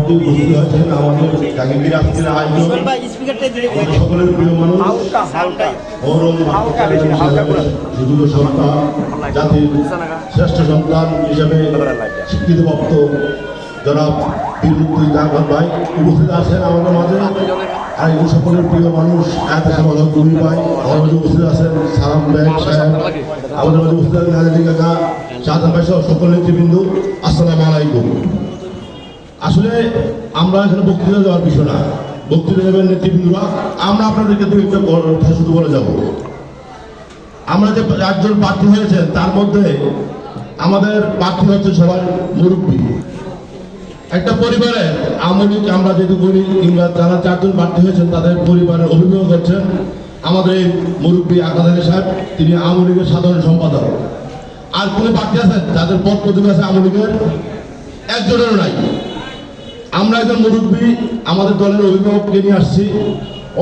সভাপতি উপস্থিত হয়েছেন আমাদের জাগির আজকের আয়োজন। আমাদের সকলের প্রিয় মানুষ গৌরব সুযোগ সন্তান জাতির শ্রেষ্ঠ সন্তান হিসেবে স্বীকৃতিপ্রাপ্ত জনাব বীরমুক্তি জাগর ভাই উপস্থিত আছেন আমাদের মাঝে। আর এই সকলের প্রিয় মানুষ এত সমাধান তুমি ভাই আমাদের মাঝে উপস্থিত আছেন সালাম ব্যাগ সাহেব। আমাদের মাঝে উপস্থিত আছেন কাকা শাহজাহান ভাই সহ সকল নেতৃবৃন্দ। আসসালামু আলাইকুম আসলে আমরা এখানে বক্তৃতা দেওয়ার বিষয় না। বক্তৃতা দেবেন নেতৃবৃন্দরা। আমরা আপনাদেরকে দু একটা কথা শুধু বলে যাব। আমরা যে একজন প্রার্থী হয়েছেন, তার মধ্যে আমাদের প্রার্থী হচ্ছে সবাই মুরব্বী। একটা পরিবারে আমলিক আমরা যেহেতু করি কিংবা যারা চারজন প্রার্থী হয়েছেন, তাদের পরিবারের অভিভাবক হচ্ছেন আমাদের এই মুরব্বী আকাদারি সাহেব। তিনি আওয়ামী লীগের সাধারণ সম্পাদক। আর কোনো প্রার্থী আছেন, যাদের পদ প্রতিভা আছে লীগের। একজনেরও নাই। আমরা একজন মুরব্বী আমাদের দলের অভিভাবককে নিয়ে আসছি।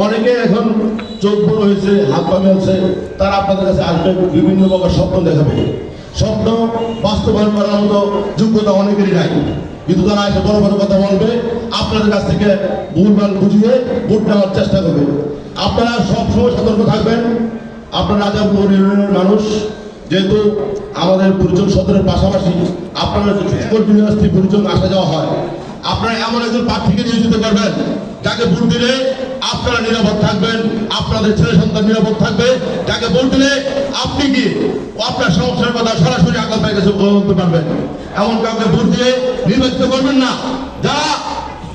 অনেকে এখন চোখ বড় হয়েছে হাত পা মেলছে তারা আপনাদের কাছে আসবে বিভিন্ন প্রকার স্বপ্ন দেখাবে। স্বপ্ন বাস্তবায়ন করার মতো যোগ্যতা অনেকেরই নাই। কিন্তু তারা এসে বড় বড় কথা বলবে আপনাদের কাছ থেকে ভুলভাল বুঝিয়ে ভোট নেওয়ার চেষ্টা করবে। আপনারা সবসময় সতর্ক থাকবেন। আপনারা রাজাপুর ইউনিয়নের মানুষ যেহেতু আমাদের পরিচয় সদরের পাশাপাশি আপনারা ইউনিভার্সিটি পরিচয় আসা যাওয়া হয়। আপনারা এমন একজন প্রার্থীকে নিয়োজিত করবেন যাকে ভোট দিলে আপনারা নিরাপদ থাকবেন, আপনাদের ছেলে সন্তান নিরাপদ থাকবে। যাকে ভোট দিলে আপনি কি আপনার সমস্যার কথা সরাসরি ভাইয়ের কাছে বলতে পারবেন। এমন কাউকে ভোট দিয়ে নির্বাচিত করবেন না। যা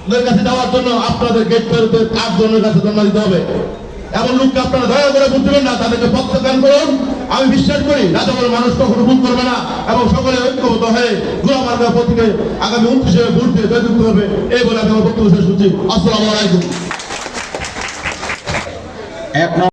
ওদের কাছে যাওয়ার জন্য আপনাদের গেট পেরোতে আটজনের কাছে জমা দিতে হবে। এমন লোককে আপনারা দয়া করে ভোট না, তাদেরকে প্রত্যাখ্যান করুন। আমি বিশ্বাস করি, রাজাবল মানুষ কখনো ভুল করবে না এবং সকলে ঐক্যবদ্ধ হয়ে গুলামার্গা প্রতীকে আগামী উনত্রিশে ভোট দিয়ে জয়যুক্ত হবে, এই বলে আমি আমার বক্তব্য শেষ করছি। আসসালামু আলাইকুম। এক